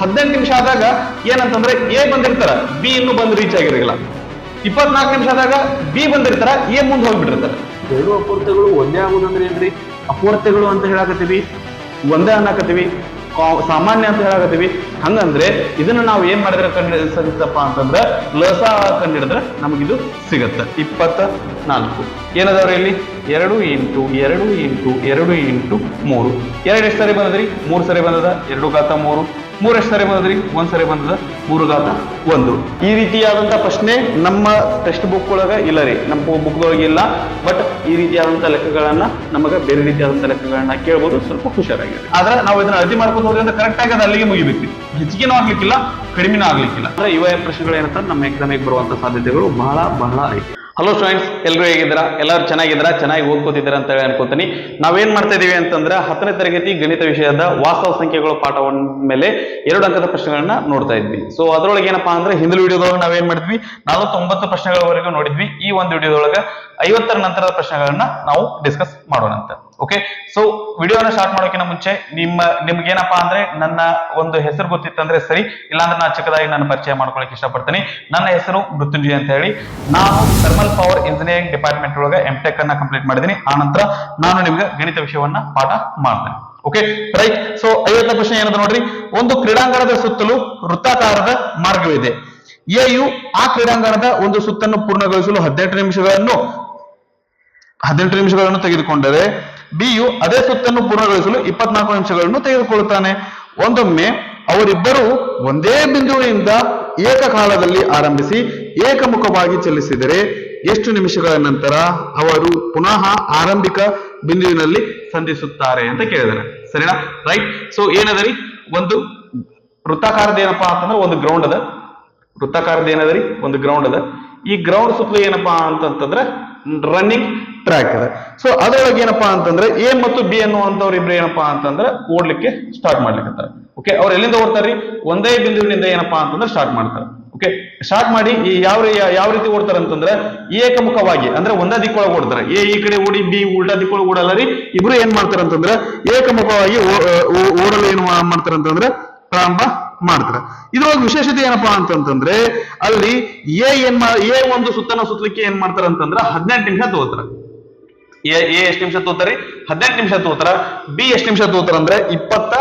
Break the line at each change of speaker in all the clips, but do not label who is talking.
ಹದಿನೆಂಟು ನಿಮಿಷ ಆದಾಗ ಏನಂತಂದ್ರೆ ಎ ಬಂದಿರ್ತಾರ, ಬಿ ಇನ್ನೂ ಬಂದು ರೀಚ್ ಆಗಿರಲಿಲ್ಲ ಇಪ್ಪತ್ನಾಲ್ಕು ನಿಮಿಷ ಆದಾಗ ಬಿ ಬಂದಿರ್ತಾರ, ಎ ಮುಂದೆ ಹೋಗ್ಬಿಟ್ಟಿರ್ತಾರೆ. ಎರಡು ಅಪೂರ್ತಗಳು, ಒಂದೇ ಆಗುದಂದ್ರೆ ಏನ್ರಿ? ಅಪೂರ್ತಗಳು ಅಂತ ಹೇಳಾಕತ್ತೀವಿ. ಒಂದೇ ಅನ್ನಕತ್ತೀವಿ. ಸಾಮಾನ್ಯ ಅಂತ ಹೇಳಾಕತ್ತೀವಿ. ಹಂಗಂದ್ರೆ ಇದನ್ನ ನಾವು ಏನ್ ಮಾಡಿದ್ರೆ ಕಂಡು ಅಂತಂದ್ರೆ, ಲಸ ಕಂಡಿಡಿದ್ರೆ ನಮಗಿದು ಸಿಗತ್ತೆ. ಇಪ್ಪತ್ತ ನಾಲ್ಕು ಏನದವ್ರಿ ಇಲ್ಲಿ? ಎರಡು ಇಂಟು ಎರಡು ಇಂಟು ಎರಡು ಇಂಟು ಮೂರು. ಎರಡು ಸರಿ ಬಂದದ್ರಿ? ಮೂರು ಸರಿ ಬಂದದ? ಎರಡು ಗಾತ ಮೂರು. ಮೂರು ಎಷ್ಟು ಸರಿ ಬಂದ್ರಿ ಒಂದ್ ಸರಿ ಬಂದದ? ಮೂರು ಘಾತ ಒಂದು. ಈ ರೀತಿಯಾದಂತ ಪ್ರಶ್ನೆ ನಮ್ಮ ಟೆಕ್ಸ್ಟ್ ಬುಕ್ ಒಳಗ ಇಲ್ಲ ರೀ. ನಮ್ಮ ಬುಕ್ ಒಳಗೆ ಇಲ್ಲ. ಬಟ್ ಈ ರೀತಿಯಾದಂತ ಲೆಕ್ಕಗಳನ್ನ ನಮಗೆ ಬೇರೆ ರೀತಿಯಾದಂತ ಲೆಕ್ಕಗಳನ್ನ ಕೇಳ್ಬೋದು. ಸ್ವಲ್ಪ ಹುಷಾರಾಗಿದೆ ಆದ್ರೆ ನಾವು ಇದನ್ನ ಅರ್ಜಿ ಮಾಡ್ಕೊಂಡು ಹೋದ್ರೆ ಅಂದ್ರೆ ಕರೆಕ್ಟ್ ಆಗಿ ಅದು ಅಲ್ಲಿಗೆ ಮುಗಿಬೇಕು ಹೆಚ್ಚಿಗೆನೂ ಆಗ್ಲಿಕ್ಕಿಲ್ಲ, ಕಡಿಮೆನೂ ಆಗ್ಲಿಕ್ಕಿಲ್ಲ. ಅಂದ್ರೆ ಇವ ಪ್ರಶ್ನೆಗಳು ಏನಂತ ನಮ್ಮ ಎಕ್ಸಾಮಿಗೆ ಬರುವಂತ ಸಾಧ್ಯತೆಗಳು ಬಹಳ ಬಹಳ ಐತಿ. ಹಲೋ ಸ್ಟೂಡೆಂಟ್ಸ್ ಎಲ್ಲರೂ ಹೇಗಿದ್ದೀರಾ? ಎಲ್ಲರೂ ಚೆನ್ನಾಗಿದ್ದೀರಾ? ಚೆನ್ನಾಗಿ ಓದ್ಕೋತಿದ್ದೀರಾ ಅಂತ ಹೇಳಿ ಅನ್ಕೋತೀನಿ. ನಾವೇನು ಮಾಡ್ತಾ ಇದ್ದೀವಿ ಅಂತಂದ್ರೆ ಹತ್ತನೇ ತರಗತಿ ಗಣಿತ ವಿಷಯದ ವಾಸ್ತವ ಸಂಖ್ಯೆಗಳ ಪಾಠವನ್ನ ಮೇಲೆ ಎರಡು ಅಂಕದ ಪ್ರಶ್ನೆಗಳನ್ನ ನೋಡ್ತಾ ಇದ್ವಿ. ಸೊ ಅದರೊಳಗೆ ಏನಪ್ಪಾ ಅಂದ್ರೆ ಹಿಂದಿನ ವಿಡಿಯೋದೊಳಗೆ ನಾವೇನ್ ಮಾಡಿದ್ವಿ? ನಲವತ್ತೊಂಬತ್ತು ಪ್ರಶ್ನೆಗಳವರೆಗೂ ನೋಡಿದ್ವಿ. ಈ ಒಂದು ವಿಡಿಯೋದೊಳಗೆ ಐವತ್ತರ ನಂತರದ ಪ್ರಶ್ನೆಗಳನ್ನ ನಾವು ಡಿಸ್ಕಸ್ ಮಾಡೋಣ ಅಂತ ಓಕೆ ಸೊ ವಿಡಿಯೋನ ಸ್ಟಾರ್ಟ್ ಮಾಡೋಕಿನ ಮುಂಚೆ, ನಿಮ್ಮ, ನಿಮ್ಗೇನಪ್ಪಾ ಅಂದ್ರೆ ನನ್ನ ಒಂದು ಹೆಸರು ಗೊತ್ತಿತ್ತಂದ್ರೆ ಸರಿ, ಇಲ್ಲಾಂದ್ರೆ ನಾನು ಚಿಕ್ಕದಾಗಿ ನಾನು ಪರಿಚಯ ಮಾಡ್ಕೊಳಕ್ ಇಷ್ಟಪಡ್ತೀನಿ. ನನ್ನ ಹೆಸರು ಮೃತ್ಯುಂಜಯ ಅಂತ ಹೇಳಿ. ನಾನು ಥರ್ಮಲ್ ಪವರ್ ಇಂಜಿನಿಯರಿಂಗ್ ಡಿಪಾರ್ಟ್ಮೆಂಟ್ ಒಳಗೆ ಎಂ ಟೆಕ್ ಅನ್ನ ಕಂಪ್ಲೀಟ್ ಮಾಡಿದ್ದೀನಿ ಆ ನಂತರ ನಾನು ನಿಮ್ಗೆ ಗಣಿತ ವಿಷಯವನ್ನ ಪಾಠ ಮಾಡ್ತೇನೆ. ಓಕೆ ರೈಟ್ ಸೊ ಐವತ್ತನೇ ಪ್ರಶ್ನೆ ಏನದ ನೋಡ್ರಿ? ಒಂದು ಕ್ರೀಡಾಂಗಣದ ಸುತ್ತಲೂ ವೃತ್ತಾಕಾರದ ಮಾರ್ಗವಿದೆ ಎಯು ಆ ಕ್ರೀಡಾಂಗಣದ ಒಂದು ಸುತ್ತನ್ನು ಪೂರ್ಣಗೊಳಿಸಲು ಹದಿನೆಂಟು ನಿಮಿಷಗಳನ್ನು ಹದಿನೆಂಟು ನಿಮಿಷಗಳನ್ನು ತೆಗೆದುಕೊಂಡರೆ ಬಿಯು ಅದೇ ಸುತ್ತನ್ನು ಪೂರ್ಣಗೊಳಿಸಲು ಇಪ್ಪತ್ನಾಲ್ಕು ನಿಮಿಷಗಳನ್ನು ತೆಗೆದುಕೊಳ್ಳುತ್ತಾನೆ. ಒಂದೊಮ್ಮೆ ಅವರಿಬ್ಬರು ಒಂದೇ ಬಿಂದುವಿನಿಂದ ಏಕಕಾಲದಲ್ಲಿ ಆರಂಭಿಸಿ ಏಕಮುಖವಾಗಿ ಚಲಿಸಿದರೆ ಎಷ್ಟು ನಿಮಿಷಗಳ ನಂತರ ಅವರು ಪುನಃ ಆರಂಭಿಕ ಬಿಂದುವಿನಲ್ಲಿ ಸಂಧಿಸುತ್ತಾರೆ ಅಂತ ಕೇಳಿದಾರೆ ಸರಿನಾ? ರೈಟ್ ಸೊ ಏನದರಿ? ಒಂದು ವೃತ್ತಾಕಾರದ ಏನಪ್ಪಾ ಅಂತಂದ್ರೆ ಒಂದು ಗ್ರೌಂಡ್ ಅದ. ವೃತ್ತಾಕಾರದ ಏನದರಿ? ಒಂದು ಗ್ರೌಂಡ್ ಅದ. ಈ ಗ್ರೌಂಡ್ ಸುತ್ತಲೂ ಏನಪ್ಪಾ ಅಂತಂತಂದ್ರೆ ರನ್ನಿಂಗ್ ಟ್ರ್ಯಾಕ್ ಇದೆ ಸೊ ಅದರೊಳಗೆ ಏನಪ್ಪಾ ಅಂತಂದ್ರೆ ಎ ಮತ್ತು ಬಿ ಅನ್ನುವಂಥವ್ರು ಇಬ್ರು ಏನಪ್ಪಾ ಅಂತಂದ್ರೆ ಓಡ್ಲಿಕ್ಕೆ ಸ್ಟಾರ್ಟ್ ಮಾಡ್ಲಿಕ್ಕೆ ಓಕೆ ಅವ್ರು ಎಲ್ಲಿಂದ ಓಡ್ತಾರ್ರಿ? ಒಂದೇ ಬಿಂದುವಿನಿಂದ ಏನಪ್ಪಾ ಅಂತಂದ್ರೆ ಸ್ಟಾರ್ಟ್ ಮಾಡ್ತಾರೆ. ಓಕೆ ಸ್ಟಾರ್ಟ್ ಮಾಡಿ ಈ ಯಾವ ಯಾವ ರೀತಿ ಓಡ್ತಾರೆ ಅಂತಂದ್ರೆ ಏಕಮುಖವಾಗಿ, ಅಂದ್ರೆ ಒಂದೇ ದಿಕ್ಕೊಳಗೆ ಓಡ್ತಾರೆ. ಎ ಈ ಕಡೆ ಓಡಿ ಬಿ ಉಲ್ಟಾ ದಿಕ್ಕೊಳಗೆ ಓಡಲ್ಲ ರೀ. ಇಬ್ರು ಏನ್ ಮಾಡ್ತಾರೆ ಅಂತಂದ್ರೆ ಏಕಮುಖವಾಗಿ ಓಡಲು ಏನು ಮಾಡ್ತಾರೆ ಅಂತಂದ್ರೆ ಪ್ರಾರಂಭ ಮಾಡ್ತಾರೆ. ಇದ್ರೊಳಗೆ ವಿಶೇಷತೆ ಏನಪ್ಪಾ ಅಂತಂತಂದ್ರೆ, ಅಲ್ಲಿ ಎ ಏನ್ ಎ ಒಂದು ಸುತ್ತನ ಸುತ್ತಲಿಕ್ಕೆ ಏನ್ ಮಾಡ್ತಾರ ಅಂತಂದ್ರೆ ಹದಿನೆಂಟು ನಿಮಿಷ ತಗೋತಾರ ಎ ಎ ಎಷ್ಟು ನಿಮಿಷ ತಗೋತಾರಿ ಹದಿನೆಂಟು ನಿಮಿಷ ತಗೋತಾರ ಬಿ ಎಷ್ಟು ನಿಮಿಷ ತಗೋತಾರ ಅಂದ್ರೆ ಇಪ್ಪತ್ತ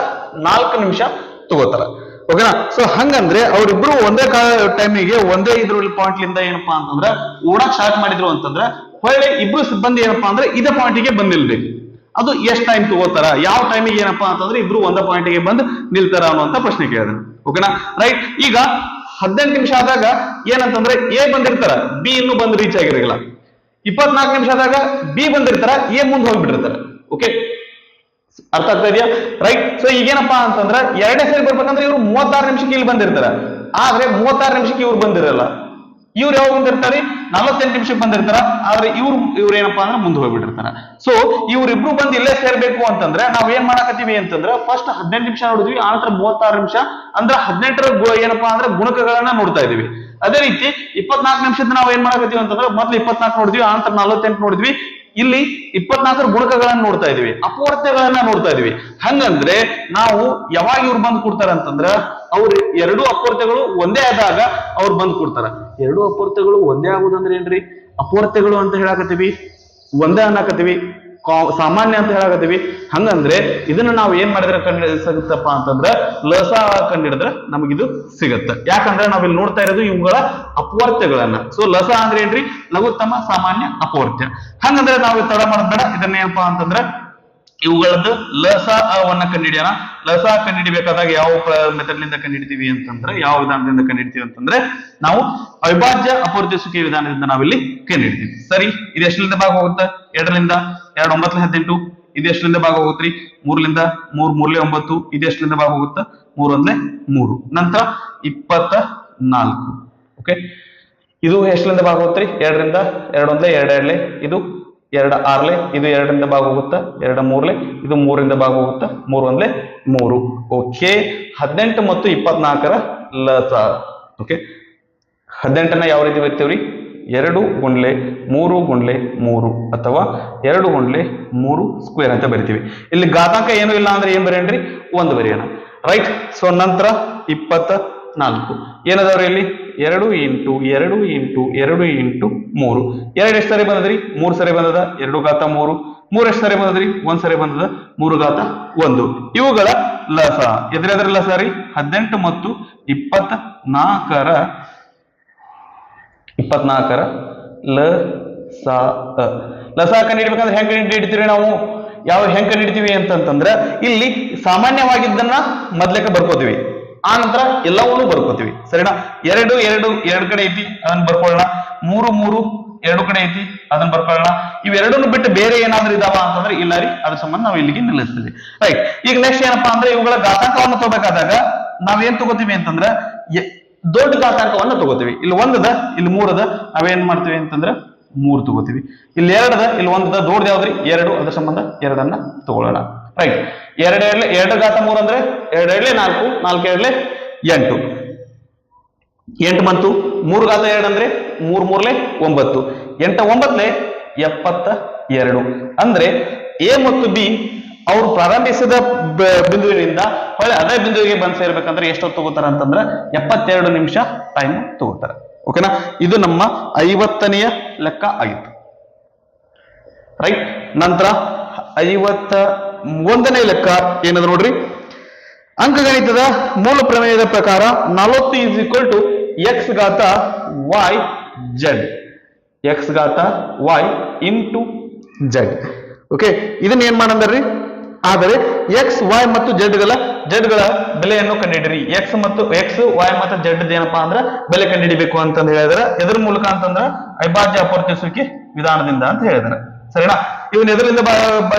ನಾಲ್ಕು ನಿಮಿಷ ತಗೋತಾರ ಓಕೆನಾ ಸೊ ಹಂಗಂದ್ರೆ ಅವರಿಬ್ರು ಒಂದೇ ಟೈಮಿಗೆ ಒಂದೇ ಇದ್ರಲ್ಲಿ ಪಾಯಿಂಟ್ ಲಿಂದ ಏನಪ್ಪಾ ಅಂತಂದ್ರೆ ಓಡಕ್ ಸ್ಟಾರ್ಟ್ ಮಾಡಿದ್ರು ಅಂತಂದ್ರೆ ಹೊಳ್ಳಿ ಇಬ್ರು ಸಿಬ್ಬಂದಿ ಏನಪ್ಪಾ ಅಂದ್ರೆ ಇದೇ ಪಾಯಿಂಟಿಗೆ ಬಂದಿಲ್ಬೇಕು ಅದು ಎಷ್ಟು ಟೈಮ್ ತಗೋತಾರ ಯಾವ ಟೈಮಿಗೆ ಏನಪ್ಪಾ ಅಂತಂದ್ರೆ ಇಬ್ರು ಒಂದೇ ಪಾಯಿಂಟಿಗೆ ಬಂದು ನಿಲ್ತಾರ ಅನ್ನುವಂತ ಪ್ರಶ್ನೆ ಕೇಳಿದೆ. ಓಕೆನಾ ರೈಟ್ ಈಗ ಹದಿನೆಂಟು ನಿಮಿಷ ಆದಾಗ ಏನಂತಂದ್ರೆ ಎ ಬಂದಿರ್ತಾರ ಬಿ ಇನ್ನು ಬಂದು ರೀಚ್ ಆಗಿರಲಿಲ್ಲ ಇಪ್ಪತ್ನಾಲ್ಕು ನಿಮಿಷ ಆದಾಗ ಬಿ ಬಂದಿರ್ತಾರ ಎ ಮುಂದೆ ಹೋಗ್ಬಿಟ್ಟಿರ್ತಾರ. ಓಕೆ ಅರ್ಥ ಆಗ್ತಾ ಇದೆಯಾ? ರೈಟ್ ಸೊ ಈಗೇನಪ್ಪಾ ಅಂತಂದ್ರ ಎರಡನೇ ಸರಿ ಬರ್ಬೇಕಂದ್ರೆ ಇವ್ರು ಮೂವತ್ತಾರು ನಿಮಿಷಕ್ಕೆ ಇಲ್ಲಿ ಬಂದಿರ್ತಾರೆ. ಆದ್ರೆ ಮೂವತ್ತಾರು ನಿಮಿಷಕ್ಕೆ ಇವ್ರು ಬಂದಿರಲ್ಲ. ಇವ್ರು ಯಾವಾಗ ಬಂದಿರ್ತಾರೆ? ನಲವತ್ತೆಂಟು ನಿಮಿಷಕ್ಕೆ ಬಂದಿರ್ತಾರ, ಆದ್ರೆ ಇವ್ರು ಇವ್ರು ಏನಪ್ಪಾ ಅಂದ್ರೆ ಮುಂದೆ ಹೋಗ್ಬಿಟ್ಟಿರ್ತಾರ. ಸೊ ಇವ್ರಿಬ್ರು ಬಂದು ಇಲ್ಲೇ ಸೇರ್ಬೇಕು ಅಂತಂದ್ರೆ ನಾವ್ ಏನ್ ಮಾಡಾಕತ್ತೀವಿ ಅಂತಂದ್ರೆ ಫಸ್ಟ್ ಹದಿನೆಂಟು ನಿಮಿಷ ನೋಡಿದ್ವಿ ಆನಂತರ ನಂತರ ಮೂವತ್ತಾರು ನಿಮಿಷ, ಅಂದ್ರೆ ಹದಿನೆಂಟರ ಏನಪ್ಪಾ ಅಂದ್ರೆ ಗುಣಕಗಳನ್ನ ನೋಡ್ತಾ ಇದೀವಿ ಅದೇ ರೀತಿ ಇಪ್ಪತ್ನಾಲ್ಕು ನಿಮಿಷದ ನಾವು ಏನ್ ಮಾಡಕತ್ತೀವಿ ಅಂತಂದ್ರೆ ಮೊದ್ಲು ಇಪ್ಪತ್ನಾಲ್ಕು ನೋಡಿದ್ವಿ ಆನಂತರ ನಂತರ ನಲವತ್ತೆಂಟು ನೋಡಿದ್ವಿ. ಇಲ್ಲಿ ಇಪ್ಪತ್ನಾಲ್ಕರ ಗುಣಕಗಳನ್ನ ನೋಡ್ತಾ ಇದೀವಿ ಅಪವರ್ತ್ಯಗಳನ್ನ ನೋಡ್ತಾ ಇದೀವಿ ಹಂಗಂದ್ರೆ ನಾವು ಯಾವಾಗ ಇವ್ರು ಬಂದು ಕೊಡ್ತಾರ ಅಂತಂದ್ರ ಅವ್ರ ಎರಡು ಅಪವರ್ತ್ಯಗಳು ಒಂದೇ ಆದಾಗ ಅವ್ರು ಬಂದು ಕೊಡ್ತಾರ. ಎರಡು ಅಪೂರ್ತಗಳು ಒಂದೇ ಆಗುದಂದ್ರೆ ಏನ್ರಿ? ಅಪೂರ್ತೆಗಳು ಅಂತ ಹೇಳಾಕತ್ತೀವಿ. ಒಂದೇ ಅನ್ನಕತ್ತೀವಿ. ಸಾಮಾನ್ಯ ಅಂತ ಹೇಳಾಕತ್ತೀವಿ. ಹಂಗಂದ್ರೆ ಇದನ್ನ ನಾವು ಏನ್ ಮಾಡಿದ್ರೆ ಕಂಡು ಸಿಗುತ್ತಪ್ಪ ಅಂತಂದ್ರೆ ಲಸ ಕಂಡಿಡಿದ್ರೆ ನಮಗಿದು ಸಿಗತ್ತೆ. ಯಾಕಂದ್ರೆ ನಾವಿಲ್ಲಿ ನೋಡ್ತಾ ಇರೋದು ಇವುಗಳ ಅಪವರ್ತ್ಯಗಳನ್ನ ಸೊ ಲಸ ಅಂದ್ರೆ ಏನ್ರಿ? ಲಘುತ್ತಮ, ಸಾಮಾನ್ಯ ಅಪವರ್ತ್ಯ ಹಂಗಂದ್ರೆ ನಾವು ತಡ ಮಾಡೋದ್ ಬೇಡ. ಇದನ್ನ ಏನಪ್ಪಾ ಅಂತಂದ್ರೆ ಇವುಗಳದ್ದು ಲಸ ಅವನ್ನ ಕಂಡಿಡಿಯೋಣ ಲಸ ಕಂಡಿಡಿಬೇಕಾದಾಗ ಯಾವ ಮೆಥಡ್ನಿಂದ ಕಂಡಿಡಿತೀವಿ ಅಂತಂದ್ರೆ, ಯಾವ ವಿಧಾನದಿಂದ ಕಂಡಿಡ್ತೀವಿ ಅಂತಂದ್ರೆ, ನಾವು ಅವಿಭಾಜ್ಯ ಅಪವರ್ತಿಸುವಿಕೆ ವಿಧಾನದಿಂದ ನಾವಿಲ್ಲಿ ಕಂಡಿಡ್ತೀವಿ ಸರಿ, ಇದು ಎಷ್ಟರಿಂದ ಭಾಗ ಹೋಗುತ್ತೆ ಎರಡರಿಂದ ಎರಡು ಒಂಬತ್ತು ಹದಿನೆಂಟು, ಇದು ಎಷ್ಟರಿಂದ ಭಾಗ ಹೋಗುತ್ತ್ರಿ ಮೂರರಿಂದ ಮೂರ್ ಮೂರ್ಲೆ ಒಂಬತ್ತು, ಇದು ಎಷ್ಟರಿಂದ ಭಾಗ ಹೋಗುತ್ತೆ ಮೂರ್ ಒಂದ್ಲೆ ಮೂರು. ನಂತರ ಇಪ್ಪತ್ತ ನಾಲ್ಕು. ಓಕೆ ಇದು ಎಷ್ಟರಿಂದ ಭಾಗ ಹೋಗುತ್ತ್ರಿ ಎರಡರಿಂದ ಎರಡೊಂದ್ಲೆ ಎರಡೆರಡ್ಲೆ ಇದು ಎರಡು ಆರ್ಲೆ, ಇದು ಎರಡರಿಂದ ಭಾಗ ಹೋಗುತ್ತಾ ಎರಡು ಮೂರ್ಲೆ, ಇದು ಮೂರಿಂದ ಭಾಗ ಹೋಗುತ್ತಾ ಮೂರು ಒಂದ್ಲೆ ಮೂರು. ಓಕೆ ಹದಿನೆಂಟು ಮತ್ತು ಇಪ್ಪತ್ನಾಲ್ಕರ ಲಸ. ಓಕೆ ಹದಿನೆಂಟನ್ನ ಯಾವ ರೀತಿ ಬರ್ತೇವ್ರಿ? ಎರಡು ಗುಂಡ್ಲೆ, ಮೂರು ಗುಂಡ್ಲೆ, ಮೂರು ಅಥವಾ ಎರಡು ಗುಂಡ್ಲೆ, ಮೂರು ಸ್ಕ್ವೇರ್ ಅಂತ ಬರಿತೀವಿ. ಇಲ್ಲಿ ಘಾತಾಂಕ ಏನು ಇಲ್ಲ ಅಂದ್ರೆ ಏನ್ ಬರೆಯಣ್ರಿ? ಒಂದು ಬರೆಯೋಣ. ರೈಟ್ ಸೊ ನಂತರ ಇಪ್ಪತ್ತ ನಾಲ್ಕು. ಏನದವ್ರಿ ಇಲ್ಲಿ? ಎರಡು ಇಂಟು ಎರಡು ಇಂಟು ಎರಡು ಇಂಟು ಮೂರು. ಎರಡು ಎಷ್ಟು ಸರಿ ಬಂದದ್ರಿ? ಮೂರು ಸರಿ ಬಂದದ? ಎರಡು ಘಾತ ಮೂರು. ಮೂರು ಎಷ್ಟು ಸರಿ ಬಂದದ್ರಿ? ಒಂದ್ ಸರಿ ಬಂದದ? ಮೂರು ಘಾತ ಒಂದು. ಇವುಗಳ ಲಸ. ಎದ್ರೆದ್ರ ಲಸ ರೀ? ಹದಿನೆಂಟು ಮತ್ತು ಇಪ್ಪತ್ತ ನಾಲ್ಕರ ಇಪ್ಪತ್ನಾಲ್ಕರ ಲ ಲಸಾ ಲಸ ಕಂಡುಹಿಡಿಬೇಕಂದ್ರೆ ಹೆಂಗ್ ಕಂಡುಹಿಡಿತೀವಿ ನಾವು? ಯಾವ ಹೆಂಗ್ ಕಂಡಿಡ್ತೀವಿ ಅಂತಂತಂದ್ರೆ ಇಲ್ಲಿ ಸಾಮಾನ್ಯವಾಗಿದ್ದನ್ನ ಮೊದ್ಲಕ್ಕೆ ಬರ್ಕೋತೀವಿ. ಆ ನಂತರ ಎಲ್ಲವನ್ನೂ ಬರ್ಕೋತೀವಿ. ಸರಿನಾ? ಎರಡು ಎರಡು ಎರಡು ಕಡೆ ಐತಿ, ಅದನ್ನ ಬರ್ಕೊಳ್ಳೋಣ. ಮೂರು ಮೂರು, ಎರಡು ಕಡೆ ಐತಿ, ಅದನ್ನ ಬರ್ಕೊಳ್ಳೋಣ. ಇವೆರಡನ್ನು ಬಿಟ್ಟು ಬೇರೆ ಏನಾದ್ರೂ ಇದಾವ ಅಂತಂದ್ರೆ ಇಲ್ಲ ರೀ, ಅದ್ರ ಸಂಬಂಧ ನಾವು ಇಲ್ಲಿಗೆ ನಿಲ್ಲಿಸ್ತೀವಿ. ರೈಟ್ ಈಗ ನೆಕ್ಸ್ಟ್ ಏನಪ್ಪಾ ಅಂದ್ರೆ ಇವುಗಳ ಘಾತಾಂಕವನ್ನು ತಗೋಬೇಕಾದಾಗ ನಾವೇನ್ ತಗೋತೀವಿ ಅಂತಂದ್ರೆ ದೊಡ್ಡ ಘಾತಾಂಕವನ್ನು ತಗೋತೀವಿ. ಇಲ್ಲಿ ಒಂದದ, ಇಲ್ಲಿ ಮೂರದ, ನಾವೇನ್ ಮಾಡ್ತೀವಿ ಅಂತಂದ್ರೆ ಮೂರು ತಗೋತೀವಿ. ಇಲ್ಲಿ ಎರಡದ, ಇಲ್ಲಿ ಒಂದದ, ದೊಡ್ಡದು ಯಾವ್ದ್ರಿ? ಎರಡು, ಅದ್ರ ಸಂಬಂಧ ಎರಡನ್ನ ತಗೊಳ್ಳೋಣ. ರೈಟ್ ಎರಡು ಎರಡ್ಲೆ, ಎರಡು ಘಾತ ಮೂರು ಅಂದ್ರೆ ಎರಡು ಎರಡ್ಲೆ ನಾಲ್ಕು ನಾಲ್ಕು ಎರಡ್ಲೆ ಎಂಟು. ಎಂಟು ಬಂತು. ಮೂರು ಘಾತ ಎರಡು ಅಂದ್ರೆ ಮೂರ್ ಮೂರ್ಲೆ ಒಂಬತ್ತು. ಎಂಟ ಒಂಬತ್ಲೆ ಎಪ್ಪತ್ತ ಎರಡು. ಅಂದ್ರೆ ಎ ಮತ್ತು ಬಿ ಅವ್ರು ಪ್ರಾರಂಭಿಸಿದ ಬಿಂದುವಿನಿಂದ ಹೊಳೆ ಅದೇ ಬಿಂದುವಿಗೆ ಬಂದು ಸೇರ್ಬೇಕಂದ್ರೆ ಎಷ್ಟೊತ್ತು ತಗೋತಾರ ಅಂತಂದ್ರೆ ಎಪ್ಪತ್ತೆರಡು ನಿಮಿಷ ಟೈಮ್ ತಗೋತಾರೆ. ಓಕೆನಾ ಇದು ನಮ್ಮ ಐವತ್ತನೆಯ ಲೆಕ್ಕ ಆಗಿತ್ತು. ರೈಟ್ ನಂತರ ಐವತ್ತ ಒಂದನೇ ಲೆಕ್ಕ ಏನದ ನೋಡ್ರಿ? ಅಂಕಗಣಿತದ ಮೂಲ ಪ್ರಮೇಯದ ಪ್ರಕಾರ ನಲವತ್ತು ಈಸ್ ಈಕ್ವಲ್ ಟು ಎಕ್ಸ್ ಗಾತ ವೈ ಜೆಡ್ ಎಕ್ಸ್ ಗಾತ ವೈ ಟು ಜೆಡ್ ಓಕೆ ಇದನ್ನ ಏನ್ ಮಾಡಂದ್ರಿ? ಆದರೆ ಎಕ್ಸ್ ವೈ ಮತ್ತು ಜೆಡ್ಗಳ ಗಳ ಬೆಲೆಯನ್ನು ಕಂಡುಹಿಡಿರಿ ಎಕ್ಸ್ ಮತ್ತು ಎಕ್ಸ್ ವೈ ಮತ್ತು ಜೆಡ್ ಏನಪ್ಪಾ ಅಂದ್ರೆ ಬೆಲೆ ಕಂಡಿಡಿಬೇಕು ಅಂತಂದು ಹೇಳಿದ್ರೆ. ಎದ್ರ ಮೂಲಕ ಅಂತಂದ್ರೆ ಅವಿಭಾಜ್ಯ ಅಪವರ್ತಿಸುವಿಕೆ ವಿಧಾನದಿಂದ ಅಂತ ಹೇಳಿದಾರೆ. ಸರಿನಾ? ಇವನ್ ಎದರಿಂದ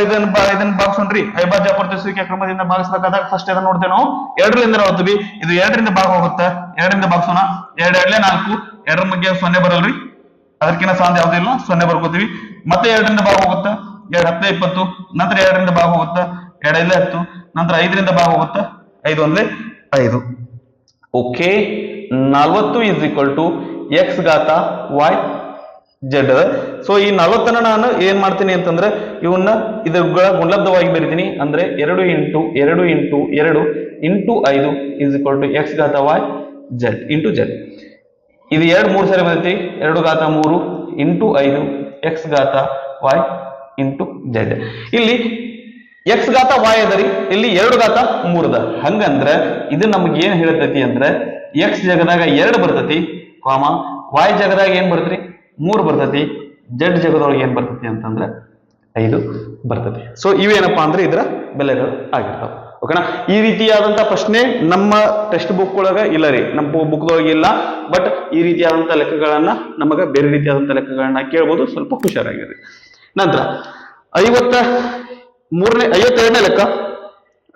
ಇದನ್ನ ಇದನ್ನ ಭಾಗಿಸೋಣ್ರಿ ಅವಿಭಾಜ್ಯ ಅಪವರ್ತಿಸುವಿಕೆ ಕ್ರಮದಿಂದ ಭಾಗಿಸ್ಬೇಕಾದಾಗ ಫಸ್ಟ್ ಇದನ್ನ ನೋಡ್ತೇವೆ ನಾವು. ಎರಡರಿಂದ ಹೋಗ್ತೀವಿ ಇದು ಎರಡರಿಂದ ಭಾಗ ಹೋಗುತ್ತೆ. ಎರಡರಿಂದ ಭಾಗಿಸೋಣ ಎರಡ್, ಎರಡ್ಲೆ ನಾಲ್ಕು. ಎರಡರ ಬಗ್ಗೆ ಸೊನ್ನೆ ಬರಲ್ರಿ. ಅದಕ್ಕಿಂತ ಸಾಂದ್ ಯಾವ್ದು ಇಲ್ಲ. ಸೊನ್ನೆ ಬರ್ಕೋತೀವಿ. ಮತ್ತೆ ಎರಡರಿಂದ ಭಾಗ ಹೋಗುತ್ತೆ. ಎರಡ್ ಹತ್ತೇ ಇಪ್ಪತ್ತು. ನಂತರ ಎರಡರಿಂದ ಭಾಗ ಹೋಗುತ್ತೆ. ಎರಡ್ ಐದಲೇ ಹತ್ತು. ನಂತರ ಐದರಿಂದ ಭಾಗ ಹೋಗುತ್ತೆ. ಐದು ಅಂದ್ರೆ ಐದು. ಓಕೆ ನಲ್ವತ್ತು ಇಸ್ ಈಕ್ವಲ್ ಟು ಎಕ್ಸ್ ಗಾತ ವೈ ಜೆಡ್ ಸೊ ಈ ನಲವತ್ತನ್ನ ನಾನು ಏನ್ ಮಾಡ್ತೀನಿ ಅಂತಂದ್ರೆ ಇವನ್ನ ಇದ್ರ ಗುಣಲಬ್ಧವಾಗಿ ಬರೀತೀನಿ. ಅಂದ್ರೆ ಎರಡು ಇಂಟು ಎರಡು ಇಂಟು ಎರಡು ಇಂಟು ಐದು ಇಸ್ ಇಕ್ವಲ್ ಟು ಎಕ್ಸ್ ಘಾತ ವೈ ಜೆಡ್ ಇಂಟು ಜೆಡ್ ಇದು ಎರಡು ಮೂರು ಸರಿ ಬರ್ತೈತಿ ಎರಡು ಘಾತ ಮೂರು ಇಂಟು ಐದು ಎಕ್ಸ್ ಘಾತ ವೈ ಇಂಟು ಜೆಡ್ ಇಲ್ಲಿ ಎಕ್ಸ್ ಘಾತ ವೈ ಅದರಿ ಇಲ್ಲಿ ಎರಡು ಘಾತ ಮೂರದ ಹಂಗಂದ್ರೆ ಇದು ನಮ್ಗೆ ಏನ್ ಹೇಳ್ತೈತಿ ಅಂದ್ರೆ ಎಕ್ಸ್ ಜಗದಾಗ ಎರಡು ಬರ್ತೈತಿ ಕಾಮ ವಾಯ್ ಜಗದಾಗ ಏನ್ ಬರ್ತೈತಿ? ಮೂರು ಬರ್ತೈತಿ. ಜಡ್ ಜಗದೊಳಗೆ ಏನ್ ಬರ್ತೈತಿ ಅಂತಂದ್ರೆ ಐದು ಬರ್ತೈತಿ. ಸೊ ಇವೇನಪ್ಪಾ ಅಂದ್ರೆ ಇದರ ಬೆಲೆಗಳು ಆಗಿರ್ತಾವ. ಓಕೆನಾ ಈ ರೀತಿಯಾದಂತ ಪ್ರಶ್ನೆ ನಮ್ಮ ಟೆಕ್ಸ್ಟ್ ಬುಕ್ ಒಳಗ ಇಲ್ಲ ರೀ. ನಮ್ಮ ಬುಕ್ ಒಳಗೆ ಇಲ್ಲ. ಬಟ್ ಈ ರೀತಿಯಾದಂತ ಲೆಕ್ಕಗಳನ್ನ ನಮಗ ಬೇರೆ ರೀತಿಯಾದಂತ ಲೆಕ್ಕಗಳನ್ನ ಕೇಳ್ಬೋದು. ಸ್ವಲ್ಪ ಹುಷಾರಾಗಿರಿ. ನಂತರ, ಐವತ್ತ ಮೂರನೇ, ಐವತ್ತೆರಡನೇ ಲೆಕ್ಕ.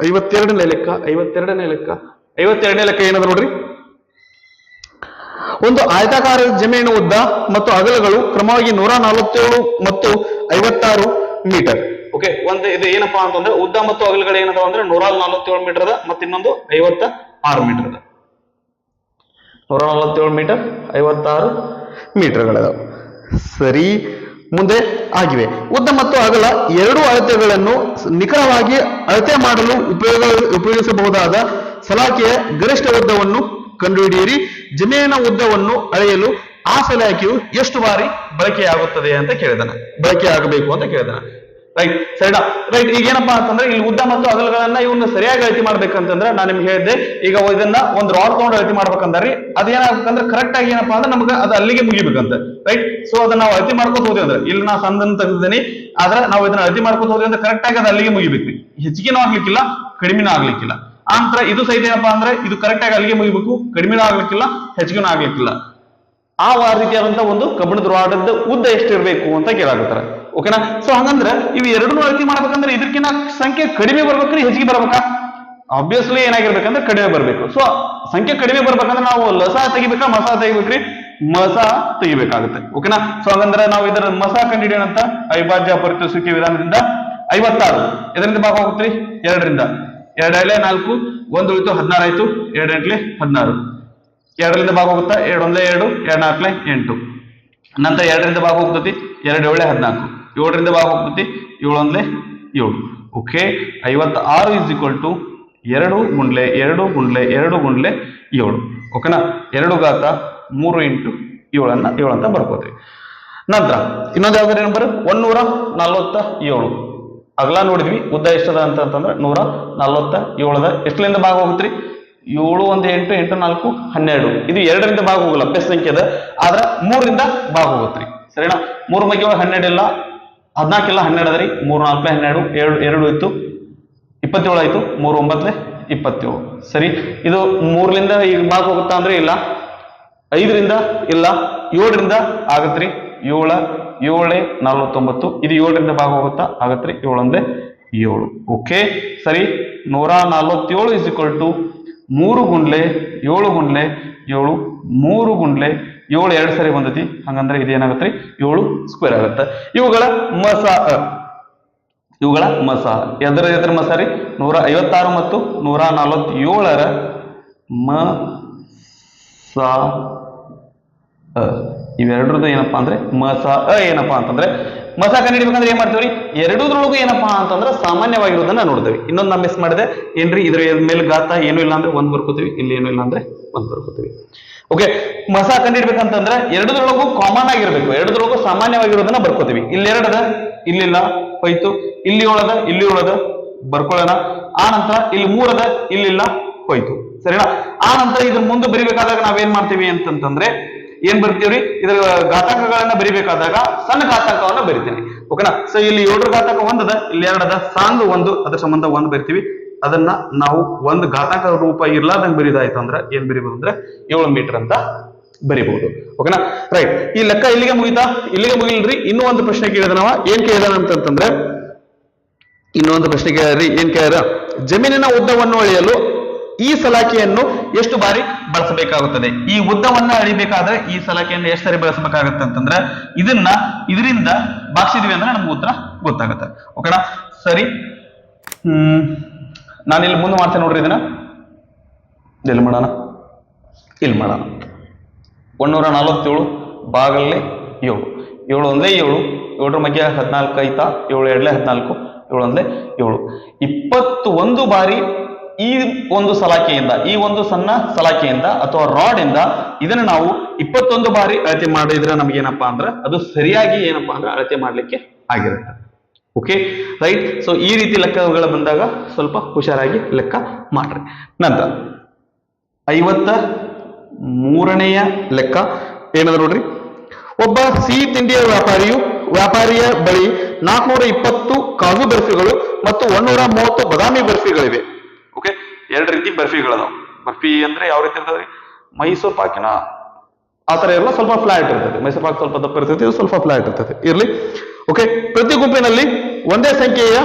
ಐವತ್ತೆರಡನೇ ಲೆಕ್ಕ ಐವತ್ತೆರಡನೇ ಲೆಕ್ಕ. ಐವತ್ತೆರಡನೇ ಲೆಕ್ಕ ಏನದ ನೋಡ್ರಿ? ಒಂದು ಆಯತಾಕಾರದ ಜಮೀನು ಉದ್ದ ಮತ್ತು ಅಗಲಗಳು ಕ್ರಮವಾಗಿ ನೂರ ನಲವತ್ತೇಳು ಮತ್ತು ಐವತ್ತಾರು ಮೀಟರ್. ಓಕೆ ಒಂದು ಇದು ಏನಪ್ಪಾ ಅಂತಂದ್ರೆ ಉದ್ದ ಮತ್ತು ಅಗಲಗಳು ಏನದಾವ ಅಂದ್ರೆ ನೂರ ನಲವತ್ತೇಳು ಮೀಟರ್ ಅದ ಮತ್ತೆ ಇನ್ನೊಂದು ಐವತ್ತ ಆರು ಮೀಟರ್ ಅದ ನೂರ ನಲವತ್ತೇಳು ಮೀಟರ್ ಐವತ್ತಾರು ಮೀಟರ್ಗಳದಾವ. ಸರಿ ಮುಂದೆ ಆಗಿವೆ. ಉದ್ದ ಮತ್ತು ಅಗಲ ಎರಡು ಅಳತೆಗಳನ್ನು ನಿಖರವಾಗಿ ಅಳತೆ ಮಾಡಲು ಉಪಯೋಗ ಉಪಯೋಗಿಸಬಹುದಾದ ಸಲಾಕೆಯ ಗರಿಷ್ಠ ಉದ್ದವನ್ನು ಕಂಡುಹಿಡಿಯಿರಿ. ಜಮೀನಿನ ಉದ್ದವನ್ನು ಅಳೆಯಲು ಆ ಸಲಾಕೆಯು ಎಷ್ಟು ಬಾರಿ ಬಳಕೆಯಾಗುತ್ತದೆ ಅಂತ ಕೇಳಿದನ. ಬಳಕೆ ಆಗಬೇಕು ಅಂತ ಕೇಳಿದನ. ರೈಟ್ ಸರಿನಾ? ರೈಟ್ ಈಗ ಏನಪ್ಪಾ ಅಂತಂದ್ರೆ ಇಲ್ಲಿ ಉದ್ದ ಮತ್ತು ಅಗಲಗಳನ್ನ ಇವನ್ನ ಸರಿಯಾಗಿ ಅಳತಿ ಮಾಡ್ಬೇಕಂತಂದ್ರೆ ನಾನು ನಿಮ್ಗೆ ಹೇಳಿದ್ದೆ ಈಗ ಇದನ್ನ ಒಂದು ರಾಡ್ ತಗೊಂಡು ಅಳತಿ ಮಾಡ್ಬೇಕಂದ್ರೆ ಅದೇನಾಗ್ಬೇಕಂದ್ರೆ ಕರೆಕ್ಟ್ ಆಗಿ ಏನಪ್ಪಾ ಅಂದ್ರೆ ನಮ್ಗೆ ಅದು ಅಲ್ಲಿಗೆ ಮುಗಿಬೇಕಂತ. ರೈಟ್ ಸೊ ಅದನ್ನ ನಾವು ಅಳತಿ ಮಾಡ್ಕೊತ ಹೋದ್ವಿ ಅಂದ್ರೆ, ಇಲ್ಲಿ ನಾ ಸಂದನ್ ತೆಗೆದಿದ್ದೀನಿ, ಆದ್ರೆ ನಾವು ಇದನ್ನ ಅಳತಿ ಮಾಡ್ಕೊತ ಹೋದ್ವಿ ಅಂದ್ರೆ ಕರೆಕ್ಟ್ ಆಗಿ ಅದು ಅಲ್ಲಿಗೆ ಮುಗಿಬೇಕು ಹೆಚ್ಚಿಗೆನೂ ಆಗ್ಲಿಕ್ಕಿಲ್ಲ, ಕಡಿಮೆನೂ ಆಗ್ಲಿಕ್ಕಿಲ್ಲ. ಆ ನಂತರ ಇದು ಸಹಿತ ಏನಪ್ಪಾ ಅಂದ್ರೆ ಇದು ಕರೆಕ್ಟ್ ಆಗಿ ಅಲ್ಲಿಗೆ ಮುಗಿಬೇಕು. ಕಡಿಮೆ ಆಗ್ಲಿಕ್ಕಿಲ್ಲ ಹೆಚ್ಚಿಗೆನೂ ಆಗ್ಲಿಕ್ಕಿಲ್ಲ. ಆ ರೀತಿಯಾದಂತಹ ರೀತಿಯಾದಂತ ಒಂದು ಕಬ್ಬಿಣದ ರಾಡದ ಉದ್ದ ಎಷ್ಟಿರಬೇಕು ಅಂತ ಕೇಳಾಗುತ್ತಾರೆ. ಓಕೆನಾ ಸೊ ಹಂಗಂದ್ರೆ ಇವು ಎರಡನ್ನೂ ಅಳತೆ ಮಾಡ್ಬೇಕಂದ್ರೆ ಇದಕ್ಕಿಂತ ಸಂಖ್ಯೆ ಕಡಿಮೆ ಬರ್ಬೇಕ್ರಿ, ಹೆಚ್ಚಿಗೆ ಬರ್ಬೇಕಾ? ಆಬ್ವಿಯಸ್ಲಿ ಏನಾಗಿರ್ಬೇಕಂದ್ರೆ ಕಡಿಮೆ ಬರ್ಬೇಕು. ಸೊ ಸಂಖ್ಯೆ ಕಡಿಮೆ ಬರ್ಬೇಕಂದ್ರೆ ನಾವು ಲಸ ತೆಗಿಬೇಕಾ, ಮಸ ತೆಗಿಬೇಕ್ರಿ? ಮಸ ತೆಗಿಬೇಕಾಗುತ್ತೆ. ಓಕೆನಾ ಸೊ ಹಂಗಂದ್ರೆ ನಾವು ಇದರ ಮಸ ಕಂಡಿಡಿಯೋಣ ಅಂತ ಅವಿಭಾಜ್ಯ ಪರಿತೋಷಿಕೆ ವಿಧಾನದಿಂದ ಐವತ್ತಾರು. ಇದರಿಂದ ಭಾಗ ಎರಡರಿಂದ. ಎರಡೇಳೆ ನಾಲ್ಕು, ಒಂದು ಉಳಿತು ಹದಿನಾರು ಆಯ್ತು, ಎರಡು ಎಂಟ್ಲೆ ಹದಿನಾರು. ಎರಡರಿಂದ ಭಾಗ ಹೋಗುತ್ತಾ? ಎರಡು ಒಂದೇ ಎರಡು ಎರಡು ನಾಲ್ಕಲೆ ಎಂಟು. ನಂತರ ಎರಡರಿಂದ ಭಾಗ ಹೋಗ್ತತಿ? ಎರಡು ಏಳೆ ಹದಿನಾಲ್ಕು. ಏಳರಿಂದ ಭಾಗ ಹೋಗ್ತತಿ? ಏಳೊಂದ್ಲೆ ಏಳು. ಓಕೆ ಐವತ್ತ ಆರು ಇಸ್ ಈಕ್ವಲ್ ಟು ಎರಡು ಗುಂಡ್ಲೆ ಎರಡು ಗುಂಡ್ಲೆ ಎರಡು ಗುಂಡ್ಲೆ ಏಳು. ಓಕೆನಾ? ಎರಡು ಘಾತ ಮೂರು ಇಂಟು ಏಳನ್ನ ಏಳು ಅಂತ ಬರ್ಕೋತೀವಿ. ನಂತರ, ಇನ್ನೊಂದು ಯಾವ್ದಾರ ನಂಬರ್ ಒಂದೂರ ನಲ್ವತ್ತ ಏಳು. ಅಗಲ ನೋಡಿದ್ವಿ, ಉದ್ದ ಎಷ್ಟದ ಅಂತ ಅಂತಂದ್ರೆ ನೂರ ನಲ್ವತ್ತ ಏಳದ ಎಷ್ಟಲಿಂದ ಭಾಗ ಹೋಗುತ್ತೆ ಏಳು ಒಂದು ಎಂಟು ಎಂಟು ನಾಲ್ಕು, ಹನ್ನೆರಡು. ಇದು ಎರಡರಿಂದ ಭಾಗ ಹೋಗಲ್ಲ ಬೆಸ್ಟ್ ಸಂಖ್ಯೆ ಅದ. ಆದ್ರ ಮೂರರಿಂದ ಭಾಗ ಹೋಗುತ್ತೆ ಸರಿನಾ? ಮೂರು ಮಗ್ಗೆ ಒಳಗೆ ಹನ್ನೆರಡು ಇಲ್ಲ, ಹದಿನಾಲ್ಕು ಇಲ್ಲ, ಹನ್ನೆರಡು ಅದ್ರಿ ಮೂರು ನಾಲ್ಕು ಹನ್ನೆರಡು, ಎರಡು ಎರಡು ಇತ್ತು, ಇಪ್ಪತ್ತೇಳು ಆಯ್ತು, ಮೂರು ಒಂಬತ್ತಲೆ ಇಪ್ಪತ್ತೇಳು. ಸರಿ? ಇದು ಮೂರರಿಂದ ಈಗ ಭಾಗ ಹೋಗುತ್ತಾ ಅಂದ್ರೆ ಇಲ್ಲ, ಐದರಿಂದ ಇಲ್ಲ, ಏಳರಿಂದ ಆಗತ್ರಿ. ಏಳ ಏಳೆ ನಲವತ್ತೊಂಬತ್ತು. ಇದು ಏಳರಿಂದ ಭಾಗ ಹೋಗುತ್ತಾ ಆಗತ್ರಿ ಏಳಂದ್ರೆ ಏಳು. ಓಕೆ ಸರಿ? ನೂರ ನಲವತ್ತೇಳು ಇಸ್ ಇಕ್ವಲ್ ಟು ಮೂರು ಗುಂಡ್ಲೆ ಏಳು ಗುಂಡ್ಲೆ ಏಳು ಮೂರು ಗುಂಡ್ಲೆ ಏಳು ಎರಡು ಸರಿ ಬಂದೈತಿ. ಹಂಗಂದ್ರೆ ಇದೇನಾಗತ್ತೆ ಏಳು ಸ್ಕ್ವೇರ್ ಆಗತ್ತೆ. ಇವುಗಳ ಮಸ ಇವುಗಳ ಮಸ. ಎದರ, ಎದ್ರ ಮಸ ರೀ? ನೂರ ಐವತ್ತಾರು ಮತ್ತು ನೂರ ನಲವತ್ತೇಳರ ಮ ಸ ಇವೆರಡರದ್ದು ಏನಪ್ಪಾ ಅಂದ್ರೆ ಮಸ, ಅ ಏನಪ್ಪಾ ಅಂತಂದ್ರೆ ಮಸ ಕಂಡುಹಿಡಿಬೇಕಂದ್ರೆ ಏನ್ ಮಾಡ್ತೀವಿ ಎರಡೂದ್ರೊಳಗೂ ಏನಪ್ಪಾ ಅಂತಂದ್ರೆ ಸಾಮಾನ್ಯವಾಗಿರೋದನ್ನ ನೋಡ್ತೇವೆ. ಇನ್ನೊಂದು ನಾ ಮಿಸ್ ಮಾಡಿದೆ. ಏನ್ರಿ? ಇದ್ರ ಮೇಲೆ ಗಾತ ಏನು ಇಲ್ಲ ಅಂದ್ರೆ ಒಂದ್ ಬರ್ಕೋತೀವಿ, ಇಲ್ಲಿ ಏನು ಇಲ್ಲ ಅಂದ್ರೆ ಒಂದ್ ಬರ್ಕೋತೀವಿ. ಓಕೆ ಮಸ ಕಂಡುಹಿಡ್ಬೇಕಂತಂದ್ರೆ ಎರಡದ್ರೊಳಗೂ ಕಾಮನ್ ಆಗಿರ್ಬೇಕು. ಎರಡದ್ರೊಳಗೂ ಸಾಮಾನ್ಯವಾಗಿರೋದನ್ನ ಬರ್ಕೋತೀವಿ. ಇಲ್ಲಿ ಎರಡದ, ಇಲ್ಲಿಲ್ಲ, ಹೋಯ್ತು. ಇಲ್ಲಿ ಒಳದ ಇಲ್ಲಿ ಒಳದ ಬರ್ಕೊಳ್ಳೋಣ. ಆ ನಂತರ ಇಲ್ಲಿ ಮೂರದ, ಇಲ್ಲಿಲ್ಲ, ಹೋಯ್ತು. ಸರಿನಾ? ಆ ನಂತರ ಇದ್ರ ಮುಂದೆ ಬರಿಬೇಕಾದಾಗ ನಾವೇನ್ ಮಾಡ್ತೀವಿ ಅಂತಂತಂದ್ರೆ ಏನ್ ಬರ್ತೀವ್ರಿ? ಇದ್ರ ಘಾತಾಂಕಗಳನ್ನ ಬರಿಬೇಕಾದಾಗ ಸಣ್ಣ ಘಾತಾಂಕವನ್ನ ಬರಿತೀನಿ. ಓಕೆನಾ ಸೊ ಇಲ್ಲಿ ಏಳರ ಘಾತಾಂಕ ಒಂದದ, ಇಲ್ಲಿ ಎರಡದ, ಸಾಂಗ್ ಒಂದು, ಅದ್ರ ಸಂಬಂಧ ಒಂದು ಬರ್ತೀವಿ. ಅದನ್ನ ನಾವು ಒಂದು ಘಾತಾಂಕ ರೂಪ ಇರ್ಲಾರ್ದಂಗ್ ಬರಿದಾಯ್ತು ಅಂದ್ರೆ ಏನ್ ಬರಿಬಹುದು ಅಂದ್ರೆ ಏಳು ಮೀಟರ್ ಅಂತ ಬರಿಬಹುದು ಓಕೆನಾ ರೈಟ್ ಈ ಲೆಕ್ಕ ಇಲ್ಲಿಗೆ ಮುಗಿತಾ? ಇಲ್ಲಿಗೆ ಮುಗಿಲ್ರಿ? ಇನ್ನೂ ಒಂದು ಪ್ರಶ್ನೆ ಕೇಳಿದ ಏನ್ ಕೇಳಿದ ಅಂತಂದ್ರೆ ಇನ್ನೊಂದು ಪ್ರಶ್ನೆ ಕೇಳ್ರಿ ಏನ್ ಕೇಳ್ಯಾರ ಜಮೀನಿನ ಉದ್ದವನ್ನು ಅಳೆಯಲು ಈ ಸಲಾಕೆಯನ್ನು ಎಷ್ಟು ಬಾರಿ ಬಳಸಬೇಕಾಗುತ್ತದೆ? ಈ ಉದ್ದವನ್ನ ಅಳಿಬೇಕಾದ್ರೆ ಈ ಸಲಾಕೆಯನ್ನು ಎಷ್ಟು ಸಾರಿ ಬಳಸಬೇಕಾಗುತ್ತೆ ಅಂತಂದ್ರೆ ಇದನ್ನ ಇದರಿಂದ ಭಾಗಿಸಿದ್ವಿ ಅಂದ್ರೆ ನಮ್ಗೆ ಉತ್ತರ ಗೊತ್ತಾಗುತ್ತೆ. ಓಕೆನಾ? ಸರಿ. ಹ್ಮ್. ಇಲ್ಲಿ ಮುಂದೆ ಮಾಡ್ತೇನೆ ನೋಡ್ರಿ ಇದನ್ನ. ಇಲ್ಲಿ ಮಾಡೋಣ? ಇಲ್ಲಿ ಮಾಡೋಣ. ಒಂದೂರ ನಲವತ್ತೇಳು ಭಾಗಲ್ಲಿ ಏಳು. ಏಳು ಒಂದೇ ಏಳು. ಏಳರ ಮಧ್ಯ ಹದಿನಾಲ್ಕು ಐತಾ? ಏಳು ಎರಡಲೇ ಹದಿನಾಲ್ಕು. ಏಳು ಒಂದೇ ಏಳು. ಇಪ್ಪತ್ತು ಒಂದು ಬಾರಿ ಈ ಒಂದು ಸಲಾಕೆಯಿಂದ, ಈ ಒಂದು ಸಣ್ಣ ಸಲಾಕೆಯಿಂದ ಅಥವಾ ರಾಡ್ ಇಂದ ಇದನ್ನ ನಾವು ಇಪ್ಪತ್ತೊಂದು ಬಾರಿ ಅಳತೆ ಮಾಡಿದ್ರೆ ನಮ್ಗೇನಪ್ಪಾ ಅಂದ್ರೆ ಅದು ಸರಿಯಾಗಿ ಏನಪ್ಪಾ ಅಂದ್ರೆ ಅಳತೆ ಮಾಡ್ಲಿಕ್ಕೆ ಆಗಿರುತ್ತೆ. ಓಕೆ ರೈಟ್ ಸೊ ಈ ರೀತಿ ಲೆಕ್ಕಗಳು ಬಂದಾಗ ಸ್ವಲ್ಪ ಹುಷಾರಾಗಿ ಲೆಕ್ಕ ಮಾಡ್ರಿ. ನಂತರ, ಐವತ್ತ ಮೂರನೆಯ ಲೆಕ್ಕ ಏನದ ನೋಡ್ರಿ? ಒಬ್ಬ ಸಿಹಿ ತಿಂಡಿಯ ವ್ಯಾಪಾರಿಯು, ವ್ಯಾಪಾರಿಯ ಬಳಿ ನಾಲ್ಕುನೂರ ಇಪ್ಪತ್ತು ಕಾಜು ಬರ್ಫಿಗಳು ಮತ್ತು ಒಂದೂರ ಮೂವತ್ತು ಬದಾಮಿ ಬರ್ಫಿಗಳಿವೆ ಎರಡು ರೀತಿ ಬರ್ಫಿಗಳದಾವ ಬರ್ಫಿ ಅಂದ್ರೆ ಯಾವ ರೀತಿ ಇರ್ತಾವ್ರಿ ಮೈಸೂರು ಪಾಕಿನ. ಆ ತರ ಎಲ್ಲ ಸ್ವಲ್ಪ ಫ್ಲಾಟ್ ಇರ್ತದೆ. ಮೈಸೂರು ಪಾಕ್ ಸ್ವಲ್ಪ ದಪ್ಪ ಇರ್ತೈತಿ ಇದು ಸ್ವಲ್ಪ ಫ್ಲಾಟ್ ಇರ್ತದೆ. ಇರ್ಲಿ? ಓಕೆ ಪ್ರತಿ ಗುಂಪಿನಲ್ಲಿ ಒಂದೇ ಸಂಖ್ಯೆಯ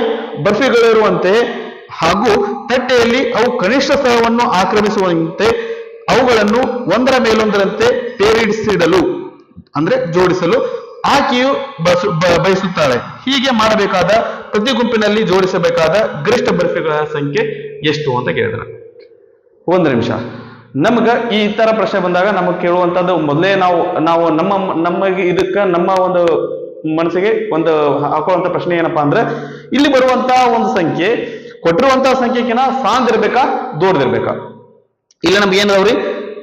ಬರ್ಫಿಗಳಿರುವಂತೆ ಹಾಗೂ ತಟ್ಟೆಯಲ್ಲಿ ಅವು ಕನಿಷ್ಠ ಸ್ಥಳವನ್ನು ಆಕ್ರಮಿಸುವಂತೆ ಅವುಗಳನ್ನು ಒಂದರ ಮೇಲೊಂದರಂತೆ ಪೇರಿಡಿಸಿಡಲು ಅಂದ್ರೆ ಜೋಡಿಸಲು ಆಕೆಯು ಬಯಸುತ್ತಾಳೆ. ಹೀಗೆ ಮಾಡಬೇಕಾದ ಪ್ರತಿ ಗುಂಪಿನಲ್ಲಿ ಜೋಡಿಸಬೇಕಾದ ಗರಿಷ್ಠ ಬರ್ಫಿಗಳ ಸಂಖ್ಯೆ ಎಷ್ಟು ಅಂತ ಕೇಳಿದ್ರೆ. ಒಂದು ನಿಮಿಷ. ನಮ್ಗ ಈ ತರ ಪ್ರಶ್ನೆ ಬಂದಾಗ ನಮಗೆ ಕೇಳುವಂತದ್ದು ಮೊದಲೇ ನಾವು ನಾವು ನಮ್ಮ, ನಮಗೆ ಇದಕ್ಕ ನಮ್ಮ ಒಂದು ಮನಸ್ಸಿಗೆ ಒಂದು ಹಾಕುವಂತ ಪ್ರಶ್ನೆ ಏನಪ್ಪಾ ಅಂದ್ರೆ, ಇಲ್ಲಿ ಬರುವಂತ ಒಂದು ಸಂಖ್ಯೆ ಕೊಟ್ಟಿರುವಂತಹ ಸಂಖ್ಯೆಕಿನ ಸಾಂದಿರ್ಬೇಕಾ ದೊಡ್ಡದಿರ್ಬೇಕಾ ಇಲ್ಲ ನಮ್ಗೆ ಏನದವ್ರಿ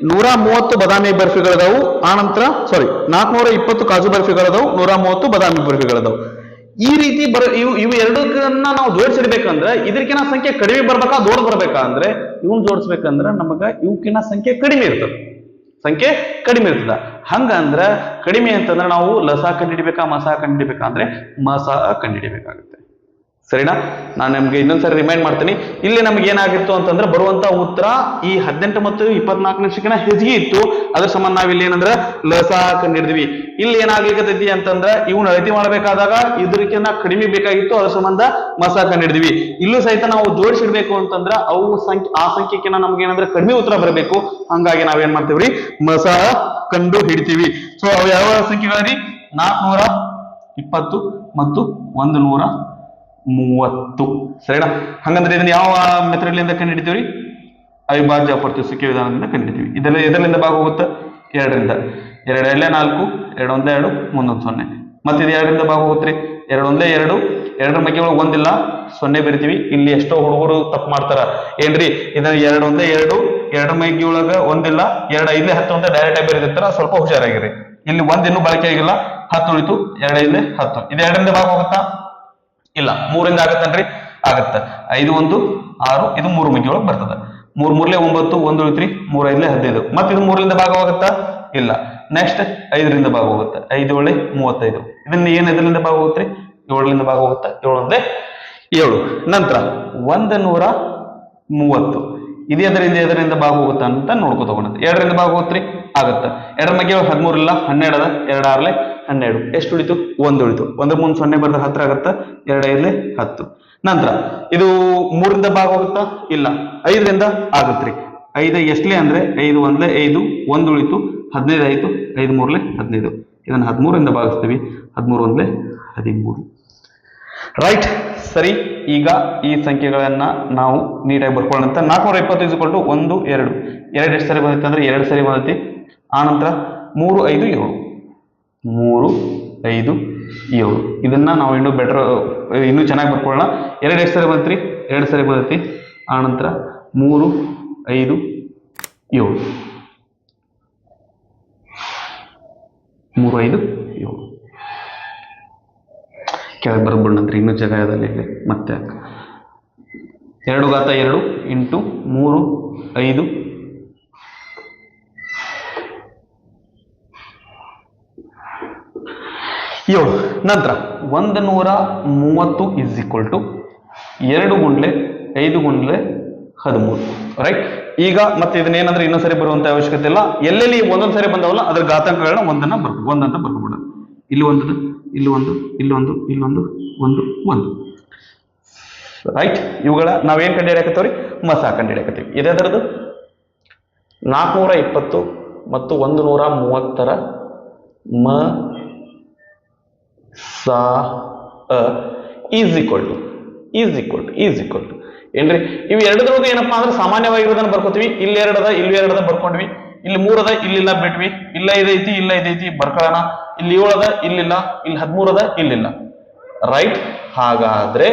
ನೂರ ಮೂವತ್ತು ಬಾದಾಮಿ ಬರ್ಫಿಗಳದಾವು, ಆ ನಂತರ ಸಾರಿ ನಾಲ್ಕುನೂರ ಇಪ್ಪತ್ತು ಕಾಜು ಬರ್ಫಿಗಳದಾವು, ನೂರ ಮೂವತ್ತು ಬಾದಾಮಿ ಬರ್ಫಿಗಳದಾವು. ಈ ರೀತಿ ಬರ ಇವು ಇವು ಎರಡಕ್ಕನ್ನ ನಾವು ಜೋಡಿಸಿಡ್ಬೇಕಂದ್ರೆ ಇದಕ್ಕಿನ ಸಂಖ್ಯೆ ಕಡಿಮೆ ಬರ್ಬೇಕಾ ದೊಡ್ಡ ಬರ್ಬೇಕಾ ಅಂದ್ರೆ ಇವನ್ ಜೋಡಿಸ್ಬೇಕಂದ್ರ ನಮಗ ಇವಕ್ಕಿನ ಸಂಖ್ಯೆ ಕಡಿಮೆ ಇರ್ತದೆ. ಸಂಖ್ಯೆ ಕಡಿಮೆ ಇರ್ತದ. ಹಂಗಂದ್ರ ಕಡಿಮೆ ಅಂತಂದ್ರೆ ನಾವು ಲಸ ಕಂಡಿಡಿಬೇಕಾ ಮಸ ಕಂಡಿಡಿಬೇಕಾ ಅಂದ್ರೆ ಮಸ ಕಂಡಿಡಿಬೇಕಾಗುತ್ತೆ ಸರಿನಾ? ನಾನು ನಿಮ್ಗೆ ಇನ್ನೊಂದ್ಸರಿ ರಿಮೈಂಡ್ ಮಾಡ್ತೀನಿ. ಇಲ್ಲಿ ನಮ್ಗೆ ಏನಾಗಿತ್ತು ಅಂತಂದ್ರೆ ಬರುವಂತ ಉತ್ತರ ಈ ಹದಿನೆಂಟು ಮತ್ತು ಇಪ್ಪತ್ನಾಲ್ಕು ಶಿಕ್ಷಣ ಹೆಚ್ಚಿಗೆ ಇತ್ತು. ಅದ್ರ ಸಂಬಂಧ ನಾವಿಲ್ಲಿ ಏನಂದ್ರೆ ಲಸ ಕಂಡಿದ್ವಿ ಇಲ್ಲಿ ಏನಾಗ್ಲಿಕ್ಕತ್ತೈತಿ ಅಂತಂದ್ರೆ ಇವ್ನ ಅಳತಿ ಮಾಡಬೇಕಾದಾಗ ಇದ್ರಕ್ಕಿಂತ ಕಡಿಮೆ ಬೇಕಾಗಿತ್ತು. ಅದ್ರ ಸಂಬಂಧ ಮಸ ಕಂಡಿದ್ವಿ ಇಲ್ಲೂ ಸಹಿತ ನಾವು ಜೋಡಿಸಿಡ್ಬೇಕು ಅಂತಂದ್ರೆ ಅವು ಸಂಖ್ಯೆ, ಆ ಸಂಖ್ಯೆಕಿನ ನಮ್ಗೆ ಏನಂದ್ರೆ ಕಡಿಮೆ ಉತ್ತರ ಬರಬೇಕು. ಹಂಗಾಗಿ ನಾವೇನ್ ಮಾಡ್ತೀವ್ರಿ? ಮಸ ಕಂಡು ಹಿಡಿತೀವಿ ಸೊ ಅವು ಯಾವ ಸಂಖ್ಯೆಗಳರಿ? ನಾಲ್ಕುನೂರ ಇಪ್ಪತ್ತು ಮತ್ತು ಒಂದು ನೂರ ಮೂವತ್ತು. ಸರಿನಾ? ಹಂಗಂದ್ರೆ ಇದನ್ನ ಯಾವ ಮೆಥಡ್ಲಿಂದ ಕಂಡುಹಿಡಿತೀವಿ ಅವಿಭಾಜ್ಯ ಅಪರ್ತಿಸುವಿಕೆ ವಿಧಾನದಿಂದ ಕಂಡುಹಿಡಿತೀವಿ. ಇದೆಲ್ಲ ಇದರಿಂದ ಭಾಗ ಹೋಗುತ್ತೆ ಎರಡರಿಂದ. ಎರಡು ಎರಡೇ ನಾಲ್ಕು, ಎರಡು ಒಂದೇ ಎರಡು ಮುಂದೊಂದು ಸೊನ್ನೆ. ಮತ್ತೆ ಇದು ಎರಡರಿಂದ ಭಾಗ ಹೋಗುತ್ತೆ ಎರಡು ಒಂದೇ ಎರಡು, ಎರಡರ ಬಗ್ಗೆ ಒಳಗೆ ಒಂದಿಲ್ಲ, ಸೊನ್ನೆ ಬರಿತೀವಿ. ಇಲ್ಲಿ ಎಷ್ಟೋ ಹುಡುಗರು ತಪ್ಪು ಮಾಡ್ತಾರ. ಏನ್ರಿ? ಇದನ್ನ ಎರಡು ಒಂದೇ ಎರಡು, ಎರಡರ ಮೈಗಿ ಒಳಗ ಒಂದಿಲ್ಲ, ಎರಡು ಐದೇ ಹತ್ತು ಅಂತ ಡೈರೆಕ್ಟ್ ಆಗಿ ಬರೀತಿರ್ತಾರ, ಸ್ವಲ್ಪ ಹುಷಾರಾಗಿರಿ. ಇಲ್ಲಿ ಒಂದಿನ್ನೂ ಬಳಕೆ ಆಗಿಲ್ಲ, ಹತ್ತು ಉಳಿತು, ಎರಡು ಹತ್ತು. ಇದು ಎರಡರಿಂದ ಭಾಗ ಹೋಗುತ್ತಾ ಇಲ್ಲ, ಮೂರಿಂದ ಆಗತ್ತನ್ರಿ? ಆಗತ್ತ. ಐದು ಒಂದು ಆರು, ಇದು ಮೂರು ಮಿತಿ ಒಳಗೆ ಬರ್ತದ. ಮೂರ್ ಮೂರ್ಲೆ ಒಂಬತ್ತು, ಒಂದು ಐತ್ರಿ ಮೂರ್ ಐದ್ಲೆ ಹದಿನೈದು. ಮತ್ತೆ ಇದು ಮೂರರಿಂದ ಭಾಗವಾಗುತ್ತಾ? ಇಲ್ಲ. ನೆಕ್ಸ್ಟ್ ಐದರಿಂದ ಭಾಗ ಹೋಗುತ್ತೆ ಐದು ಒಳ್ಳೆ ಮೂವತ್ತೈದು. ಇದನ್ನ ಏನ್ ಇದರಿಂದ ಭಾಗ ಹೋಗುತ್ತೆ ಏಳರಿಂದ ಭಾಗ ಹೋಗುತ್ತೆ ಏಳು ಅಂದ್ರೆ ಏಳು. ನಂತರ ಒಂದ ನೂರ ಮೂವತ್ತು. ಇದು ಎದರಿಂದ ಎದರಿಂದ ಭಾಗ ಹೋಗುತ್ತ ಅಂತ ನೋಡ್ಕೊತ ಎರಡರಿಂದ ಭಾಗ ಹೋಗ್ತ್ರಿ ಆಗತ್ತ ಎರಡರ ಬಗ್ಗೆ ಹದಿಮೂರು ಇಲ್ಲ ಎರಡಾರ್ಲೆ ಹನ್ನೆರಡು. ಎಷ್ಟು ಉಳಿತು? ಒಂದು ಉಳಿತು. ಒಂದ್ರ ಮುಂದೆ ಸೊನ್ನೆ ಬರ್ದ ಹತ್ರ ಆಗತ್ತ? ಎರಡು ಐದ್ಲೆ ಹತ್ತು. ನಂತರ, ಇದು ಮೂರಿಂದ ಭಾಗ ಹೋಗುತ್ತಾ? ಇಲ್ಲ. ಐದರಿಂದ ಆಗುತ್ತೆ ಐದು ಎಷ್ಟಲೇ ಅಂದ್ರೆ ಐದು ಒಂದ್ಲೆ ಐದು, ಒಂದು ಉಳಿತು, ಹದಿನೈದು ಆಯ್ತು, ಐದು ಮೂರ್ಲೆ ಹದಿನೈದು. ಇದನ್ನ ಹದಿಮೂರಿಂದ ಭಾಗಿಸ್ತೀವಿ. ಹದಿಮೂರು ಒಂದ್ಲೆ ಹದಿಮೂರು. ರೈಟ್ ಸರಿ. ಈಗ ಈ ಸಂಖ್ಯೆಗಳನ್ನ ನಾವು ನೀಟಾಗಿ ಬರ್ಕೊಳ್ಳೋಣ ನಾಲ್ಕುನೂರ ಇಪ್ಪತ್ತೈದು ಕೊಟ್ಟು ಒಂದು, ಎರಡು. ಎರಡು ಎಷ್ಟು ಸರಿ ಬಂದಿತ್ತು ಅಂದ್ರೆ ಎರಡು ಸರಿ ಬಂದೈತಿ. ಆನಂತರ ನಂತರ ಮೂರು, ಐದು, ಏಳು. ಮೂರು, ಐದು, ಏಳು. ಇದನ್ನ ನಾವು ಇನ್ನೂ ಬೆಟರ್ ಇನ್ನೂ ಚೆನ್ನಾಗಿ ಬರ್ಕೊಳ್ಳೋಣ. ಎರಡು ಎಷ್ಟು ಸರಿ ಬಂತ್ರಿ ಎರಡು ಸರಿ ಬಂದೈತಿ ಆನಂತರ ನಂತರ ಮೂರು, ಐದು, ಏಳು. ಮೂರು, ಐದು, ಏಳು. ಕೆಳಗೆ ಬರ್ಬಿಡ್ನಂತ್ರಿ ಇನ್ನೂ ಜಗದಲ್ಲಿ ಮತ್ತೆ ಎರಡು ಗಾತ ಎರಡು ಇಂಟು ಮೂರು, ಐದು ಏಳು. ನಂತರ ಒಂದು ನೂರ ಮೂವತ್ತು ಇಸ್ ಈಕ್ವಲ್ ಟು ಎರಡು ಗುಂಡ್ಲೆ ಐದು ಗುಂಡ್ಲೆ ಹದಿಮೂರು. ರೈಟ್ ಈಗ ಮತ್ತೆ ಇದನ್ನೇನಂದ್ರೆ ಇನ್ನೊಂದ್ಸರಿ ಬರುವಂತ ಅವಶ್ಯಕತೆ ಇಲ್ಲ. ಎಲ್ಲೆಲ್ಲಿ ಒಂದೊಂದು ಸರಿ ಬಂದವಲ್ಲ ಅದ್ರ ಘಾತಾಂಕಗಳನ್ನ ಒಂದನ್ನ ಬರ್ಬೋದು ಒಂದಂತ ಬರ್ಕೊಬಿಡೋದು. ಇಲ್ಲಿ ಒಂದು ಇಲ್ಲಿ ಒಂದು ಇಲ್ಲೊಂದು ಇಲ್ಲೊಂದು ಒಂದು ಒಂದು. ರೈಟ್ ಇವುಗಳ ನಾವೇನ್ ಕಂಡು ಹಿಡಿಯಕತ್ತೀವ್ರಿ ಮಸ ಕಂಡು ಹಿಡಿಯಕತ್ತೀವಿ ಇದೆದರದು ನಾಲ್ಕುನೂರ ಇಪ್ಪತ್ತು ಮತ್ತು ಒಂದು ನೂರ ಮೂವತ್ತರ ಮ ಸಾ is equal to is equal to is equal to ಏನ್ರಿ? ಇವು ಎರಡದ್ರೊಳಗೆ ಏನಪ್ಪಾ ಅಂದ್ರೆ ಸಾಮಾನ್ಯವಾಗಿರೋದನ್ನ ಬರ್ಕೋತೀವಿ. ಇಲ್ಲಿ ಎರಡದ ಇಲ್ಲಿ ಎರಡದ ಬರ್ಕೊಂಡ್ವಿ. ಇಲ್ಲಿ ಮೂರದ, ಇಲ್ಲಿಲ್ಲ ಬಿಟ್ವಿ. ಇಲ್ಲ ಇದೈತಿ ಇಲ್ಲ ಇದೈತಿ, ಬರ್ಕೊಳ್ಳೋಣ. ಇಲ್ಲಿ ಏಳದ, ಇಲ್ಲಿಲ್ಲ. ಇಲ್ಲಿ ಹದಿಮೂರದ, ಇಲ್ಲಿಲ್ಲ. ರೈಟ್ ಹಾಗಾದ್ರೆ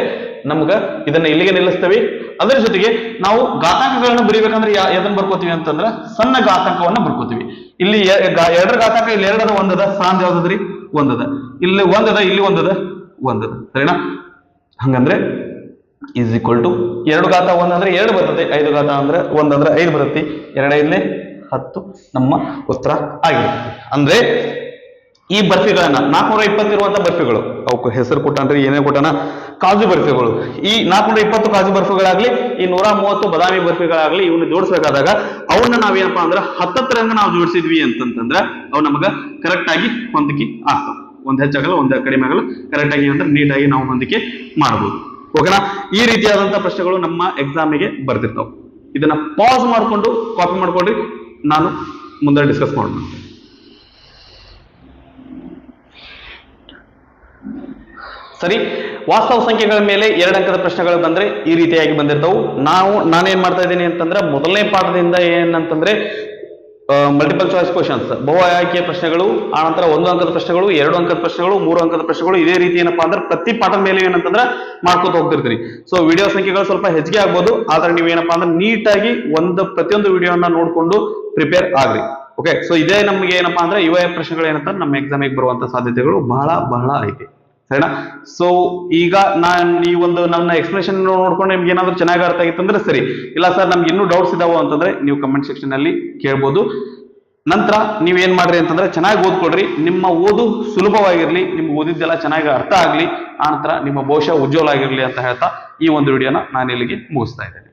ನಮ್ಗ ಇದನ್ನ ಇಲ್ಲಿಗೆ ನಿಲ್ಲಿಸ್ತೇವೆ. ಅದರ ಜೊತೆಗೆ ನಾವು ಘಾತಾಂಕಗಳನ್ನು ಬರೀಬೇಕಂದ್ರೆ ಎದನ್ನ ಬರ್ಕೋತೀವಿ ಅಂತಂದ್ರೆ ಸಣ್ಣ ಘಾತಾಂಕವನ್ನ ಬರ್ಕೋತೀವಿ. ಇಲ್ಲಿ ಎರಡರ ಘಾತಾಂಕ, ಇಲ್ಲಿ ಎರಡದ ಒಂದದ, ಸಾಂದ್ ಯಾವ್ದದ್ರಿ? ಒಂದದ. ಇಲ್ಲಿ ಒಂದದ ಇಲ್ಲಿ ಒಂದದ ಒಂದದ. ಸರಿನಾ? ಹಂಗಂದ್ರೆ ಈಸ್ ಈಕ್ವಲ್ ಟು ಎರಡು ಘಾತ ಒಂದಂದ್ರೆ ಎರಡು ಬರ್ತದೆ. ಐದು ಘಾತ ಅಂದ್ರೆ ಒಂದಂದ್ರೆ ಐದು ಬರುತ್ತೆ. ಎರಡು ಐದನೇ ಹತ್ತು ನಮ್ಮ ಉತ್ತರ ಆಗಿರುತ್ತೆ ಅಂದ್ರೆ ಈ ಬರ್ಫಿಗಳನ್ನ ನಾಲ್ಕುನೂರ ಇಪ್ಪತ್ತಿರುವಂತಹ ಬರ್ಫಿಗಳು ಅವಕ್ಕೆ ಹೆಸರು ಕೊಟ್ಟಂದ್ರೆ ಏನೇ ಕೊಟ್ಟನ? ಕಾಜು ಬರ್ಫಿಗಳು ಈ ನಾಲ್ಕುನೂರ ಇಪ್ಪತ್ತು ಕಾಜು ಬರ್ಫಿಗಳಾಗ್ಲಿ ಈ ನೂರ ಮೂವತ್ತು ಬದಾಮಿ ಬರ್ಫಿಗಳಾಗ್ಲಿ ಇವನ್ನ ಜೋಡಿಸಬೇಕಾದಾಗ ಅವನ್ನ ನಾವೇನಪ್ಪಾ ಅಂದ್ರೆ ಹತ್ತತ್ತರಂಗ ನಾವು ಜೋಡಿಸಿದ್ವಿ ಅಂತಂತಂದ್ರ ಅವು ನಮಗ ಕರೆಕ್ಟ್ ಆಗಿ ಹೊಂದಿಕೆ ಆಗ್ತಾವ. ಒಂದ್ ಹೆಚ್ಚಾಗಲ್ಲ ಒಂದ್ ಕಡಿಮೆ ಆಗಲ್ಲ ಕರೆಕ್ಟ್ ಆಗಿ ಅಂದ್ರೆ ನೀಟಾಗಿ ನಾವು ಹೊಂದಿಕೆ ಮಾಡಬಹುದು ಓಕೆನಾ ಈ ರೀತಿಯಾದಂತಹ ಪ್ರಶ್ನೆಗಳು ನಮ್ಮ ಎಕ್ಸಾಮಿಗೆ ಬರ್ತಿರ್ತಾವ ಇದನ್ನ ಪಾಸ್ ಮಾಡ್ಕೊಂಡು ಕಾಪಿ ಮಾಡ್ಕೊಂಡ್ರಿ ನಾನು ಮುಂದೆ ಡಿಸ್ಕಸ್ ಮಾಡೋಣ ಸರಿ? ವಾಸ್ತವ ಸಂಖ್ಯೆಗಳ ಮೇಲೆ ಎರಡು ಅಂಕದ ಪ್ರಶ್ನೆಗಳು ಬಂದ್ರೆ ಈ ರೀತಿಯಾಗಿ ಬಂದಿರ್ತಾವೆ. ನಾವು, ನಾನೇನ್ ಮಾಡ್ತಾ ಇದ್ದೀನಿ ಅಂತಂದ್ರೆ ಮೊದಲನೇ ಪಾಠದಿಂದ ಏನಂತಂದ್ರೆ ಮಲ್ಟಿಪಲ್ ಚಾಯ್ಸ್ ಕ್ವಶನ್ಸ್ ಬಹು ಆಯ್ಕೆಯ ಪ್ರಶ್ನೆಗಳು ಆನಂತರ ಒಂದು ಅಂಕದ ಪ್ರಶ್ನೆಗಳು, ಎರಡು ಅಂಕದ ಪ್ರಶ್ನೆಗಳು, ಮೂರು ಅಂಕದ ಪ್ರಶ್ನೆಗಳು, ಇದೇ ರೀತಿ ಏನಪ್ಪಾ ಅಂದ್ರೆ ಪ್ರತಿ ಪಾಠದ ಮೇಲೆ ಏನಂತಂದ್ರೆ ಮಾಡ್ಕೊತ ಹೋಗ್ತಿರ್ತೀರಿ. ಸೊ ವಿಡಿಯೋ ಸಂಖ್ಯೆಗಳು ಸ್ವಲ್ಪ ಹೆಚ್ಚಿಗೆ ಆಗ್ಬೋದು, ಆದ್ರೆ ನೀವು ಏನಪ್ಪಾ ಅಂದ್ರೆ ನೀಟಾಗಿ ಒಂದು ಪ್ರತಿಯೊಂದು ವಿಡಿಯೋನ ನೋಡಿಕೊಂಡು ಪ್ರಿಪೇರ್ ಆಗ್ರಿ. ಓಕೆ ಸೊ ಇದೇ ನಮ್ಗೆ ಏನಪ್ಪಾ ಅಂದ್ರೆ ಯುವ ಪ್ರಶ್ನೆಗಳು ಏನಂತ ನಮ್ಮ ಎಕ್ಸಾಮಿಗೆ ಬರುವಂತ ಸಾಧ್ಯತೆಗಳು ಬಹಳ ಬಹಳ ಐತಿ. ಸರಿನಾ? ಸೊ ಈಗ ನಾನು ಈ ಒಂದು ನನ್ನ ಎಕ್ಸ್ಪ್ಲೇಷನ್ ನೋಡ್ಕೊಂಡು ನಿಮ್ಗೆ ಏನಾದ್ರು ಚೆನ್ನಾಗಿ ಅರ್ಥ ಆಗಿತ್ತು ಅಂದ್ರೆ ಸರಿ. ಇಲ್ಲ ಸರ್ ನಮ್ಗೆ ಇನ್ನೂ ಡೌಟ್ಸ್ ಇದಾವೋ ಅಂತಂದ್ರೆ ನೀವು ಕಮೆಂಟ್ ಸೆಕ್ಷನ್ ಅಲ್ಲಿ ಕೇಳ್ಬೋದು. ನಂತರ ನೀವೇನ್ ಮಾಡ್ರಿ ಅಂತಂದ್ರೆ ಚೆನ್ನಾಗಿ ಓದ್ಕೊಡ್ರಿ ನಿಮ್ಮ ಓದು ಸುಲಭವಾಗಿರ್ಲಿ, ನಿಮ್ಗೆ ಓದಿದ್ದೆಲ್ಲ ಚೆನ್ನಾಗಿ ಅರ್ಥ ಆಗ್ಲಿ. ಆ ನಂತರ ನಿಮ್ಮ ಭವಿಷ್ಯ ಉಜ್ವಲ ಆಗಿರ್ಲಿ ಅಂತ ಹೇಳ್ತಾ ಈ ಒಂದು ವಿಡಿಯೋನ ನಾನು ಇಲ್ಲಿಗೆ ಮುಗಿಸ್ತಾ ಇದ್ದೇನೆ.